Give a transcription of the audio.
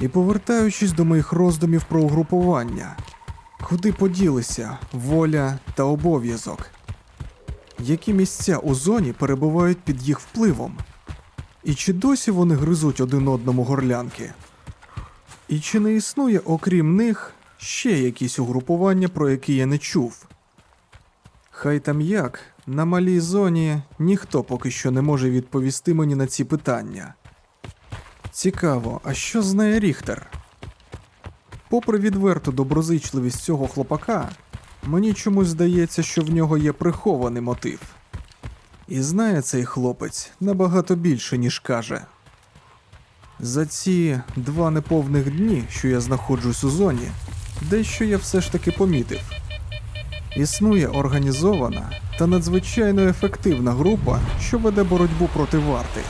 І повертаючись до моїх роздумів про угрупування, куди поділися воля та обов'язок? Які місця у зоні перебувають під їх впливом? І чи досі вони гризуть один одному горлянки? І чи не існує, окрім них, ще якісь угрупування, про які я не чув? Хай там як, на малій зоні ніхто поки що не може відповісти мені на ці питання. Цікаво, а що знає Ріхтер? Попри відверту доброзичливість цього хлопака, мені чомусь здається, що в нього є прихований мотив. І знає цей хлопець набагато більше, ніж каже. За ці два неповних дні, що я знаходжусь у зоні, дещо я все ж таки помітив. Існує організована та надзвичайно ефективна група, що веде боротьбу проти варти.